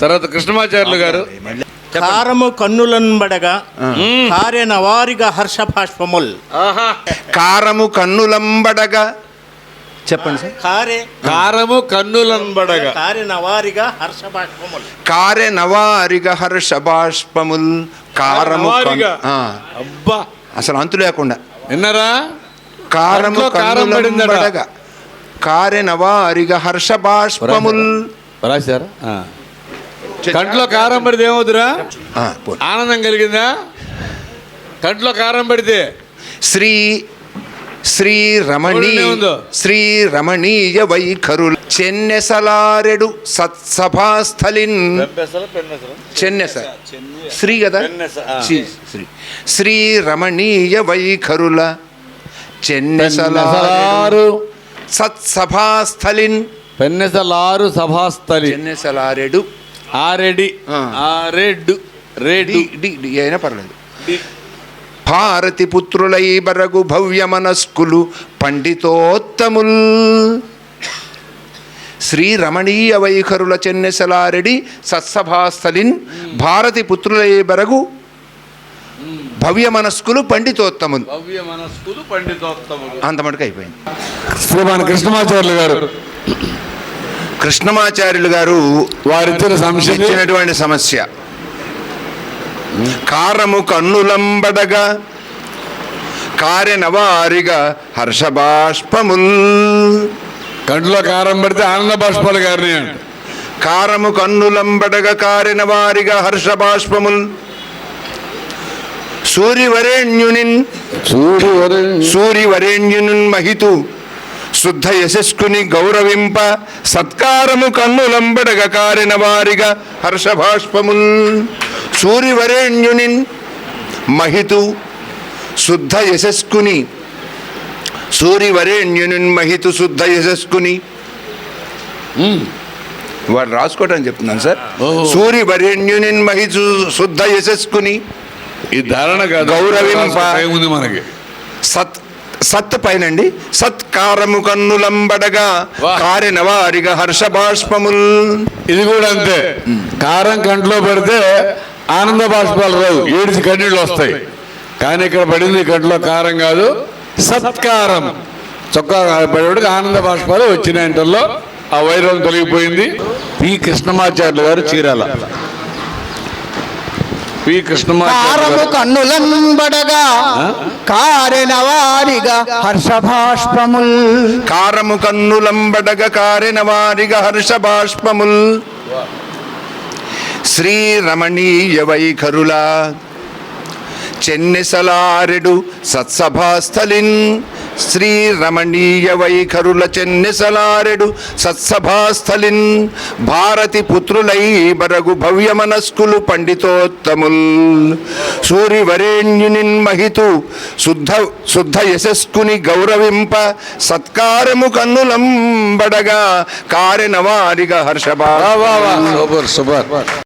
తర్వాత కృష్ణమాచార్యులు గారు. కారము కన్నులన్బడగా కారెన వారిగా హర్ష భాష్పముల్ ఆహా. కారము కన్నులంబడగా. చెప్పండి సార్. కారే. కారము కన్నులన్బడగా కారెన వారిగా హర్ష భాష్పముల్ కారె నవారిగ హర్ష బాష్పముల్. కారము నవారిగా. అబ్బా. అసలు అంతు లేకుండా. విన్నారా? కారము కారం. కన్నులంబడగా. కారె నవారిగ హర్ష బాష్పముల్. రాశారా కంట్లో కారం పడితే ఏమవుతురా. ఆనందం కలిగిందా? కంట్లో కారం పడితే? శ్రీ శ్రీ రమణీ. శ్రీ రమణీయ వైఖరులు చెన్నెసలారెడు సత్సభాస్థలిన్. చెన్నెస. శ్రీ కదా. శ్రీ శ్రీ. శ్రీ రమణీయ వైఖరుల చెన్నెసలారు సత్సభాస్థలిన్. పెన్నెసలారు సభాస్థలి. చెన్నెసలారెడు ఆరెడి ఆ. ఆరెడ్డు రెడ్డి డి డి డి అయినా పర్లేదు. భారతి పుత్రులై బరగు భవ్య మనస్కులు పండితోత్తముల్. శ్రీ రమణీయ వైఖరుల చెన్నెసలారెడి సత్సభాస్థలిన్ భారతి పుత్రులై బరగు భవ్య మనస్కులు పండితోత్తములు. భవ్య మనస్కులు పండితోత్తములు. అంత మటుకు అయిపోయింది. శ్రీమాన్ కృష్ణమాచార్యులు గారు. కృష్ణమాచార్యులు గారు వారిచ్చిన సంశయం ఇచ్చినటువంటి సమస్య. కారము కన్నులంబడగా కారెనవారిగా హర్షబాష్పముల్. కంట్లో కారం పడితే ఆనంద బాష్పాలు గారిని కారము కన్నులంబడగ కారెన వారిగా హర్షబాష్పముల్. సూర్యవరేణ్యునిన్. సూర్యవరేణ్యునిన్ మహితు. శుద్ధ యశస్కుని గౌరవింప సత్కారము కన్నులంబడగ కారెన వారిగా హర్షభాష్పముల్. సూర్యవరేణ్యునిన్ మహితు శుద్ధ యశస్కుని సూర్యవరేణ్యునిన్ మహితు శుద్ధ యశస్కుని వాడు రాసుకోవటం చెప్తున్నాను సార్. ఓహో. సూర్యవరేణ్యునిన్ మహితు శుద్ధ యశస్కుని ఈ ధారణ గౌరవింప. మనకి. సత్ సత్ పైనండి. సత్కారము కన్నులంబడగా వాహ్. కారెన వారిగా హర్షబాష్పముల్ ఇది కూడా అంతే. కారం కంట్లో పడితే ఆనంద బాష్పాలు రావు. ఏడిచి కన్నీళ్ళు వస్తాయి. కానీ ఇక్కడ పడింది కంట్లో కారం కాదు సత్కారం. చొక్కా పడేవాడికి ఆనంద బాష్పాలు వచ్చినాయంటల్లో ఆ వైరం తొలగిపోయింది. పి. కృష్ణమాచార్యులు గారు చీరాల. పి కృష్ణమాచార్యులు కారము కన్నులంబడగా కారెన వారిగా హర్షభాష్పముల్. కారము కన్నులంబడగ కారెన వారిగా హర్షబాష్పముల్ శ్రీ రమణీయ వైఖరుల చెన్నెసలారెడు సత్సభాస్థలిన్ శ్రీ రమణీయ వైఖరుల చెన్నెసలారెడు సత్సభాస్థలిన్ భారతి పుత్రులై బరగు భవ్య మనస్కులు పండితోత్తముల్. సూర్యవరేణ్యునిన్ మహితు శుద్ధ శుద్ధ యశస్కుని గౌరవింప సత్కారము కన్నులంబడగా కారెన వారిగా హర్షభా సూపర్ సూపర్.